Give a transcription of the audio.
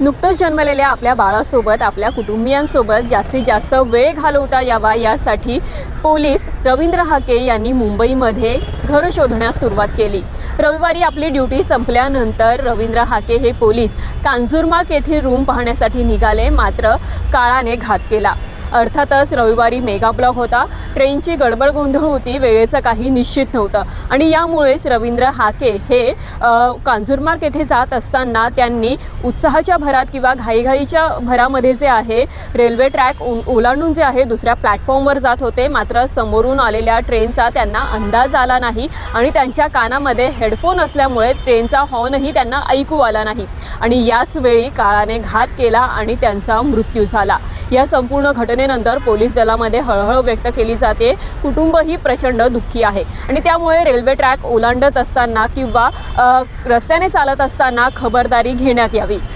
नुकतंच जन्मलेल्या आपल्या बाळासोबत आपल्या कुटुंबियांसोबत जास्तीत जास्त वेळ घालवता यावा. यासाठी पोलीस रवींद्र हाके यांनी मुंबईमध्ये घर शोधण्यास सुरुवात केली. रविवारी आपली ड्युटी संपल्यानंतर रवींद्र हाके हे पोलीस कांजूरमार्ग येथील रूम पाहण्यासाठी निघाले. मात्र काळाने घात केला. अर्थातच रविवारी मेगा ब्लॉक होता. ट्रेनची गडबड गोंधळ होती वेळेचं काही निश्चित नव्हतं. आणि यामुळेच रवींद्र हाके हे कांजूरमार्ग येथे जात असताना त्यांनी उत्साहाच्या भरात किंवा घाईघाईच्या भरामध्ये जे आहे रेल्वे ट्रॅक उ- ओलांडून जे आहे दुसऱ्या प्लॅटफॉर्मवर जात होते. मात्र समोरून आलेल्या ट्रेनचा त्यांना अंदाज आला नाही आणि त्यांच्या कानामध्ये हेडफोन असल्यामुळे ट्रेनचा हॉर्नही त्यांना ऐकू आला नाही. आणि याच वेळी काळाने घात केला आणि त्यांचा मृत्यू झाला. या संपूर्ण घटनेनंतर पोलीस दलामध्ये हळहळ व्यक्त केली जाते. कुटुंबही प्रचंड दुःखी आहे. आणि त्यामुळे रेल्वे ट्रॅक ओलांडत असताना किंवा रस्त्याने चालत असताना खबरदारी घेण्यात यावी.